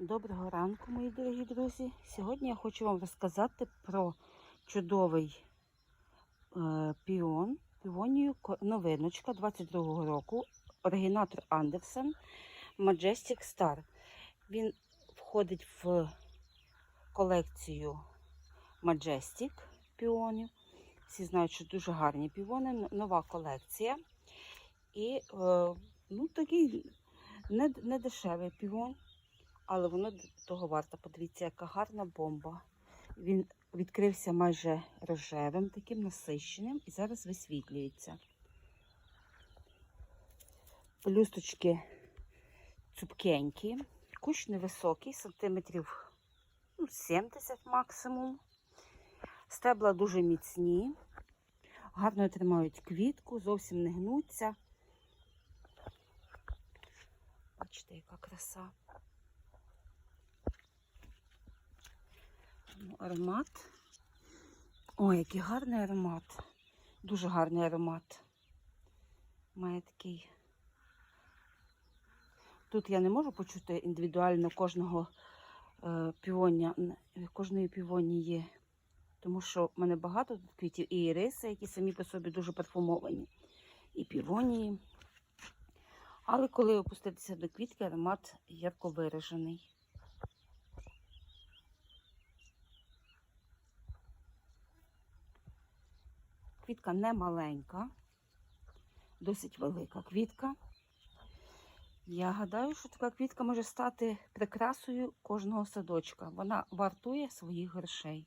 Доброго ранку, мої дорогі друзі. Сьогодні я хочу вам розказати про чудовий е, піон, піонію новиночка 22-го року, оригінатор Андерсен Majestic Star. Він входить в колекцію Majestic піонів. Всі знають, що дуже гарні піони, нова колекція. І е, ну, такий не, не піон. Але воно того варто. Подивіться, яка гарна бомба. Він відкрився майже рожевим, таким насищеним, і зараз висвітлюється. Пелюсточки цупкенькі, кущ невисокий, сантиметрів ну, 70 максимум. Стебла дуже міцні, гарно тримають квітку, зовсім не гнуться. Бачите, яка краса. Ну, Аромат. Ой, який гарний аромат. Дуже гарний аромат. Має такий. Тут я не можу почути індивідуально кожного е, піоння, н- кожної півонії, тому що в мене багато тут квітів і іриси, які самі по собі дуже парфумовані, і півонії. Але коли опуститися до квітки, аромат ярко виражений. Квітка не маленька, досить велика квітка. Я гадаю, що така квітка може стати прикрасою кожного садочка. Вона вартує своїх грошей.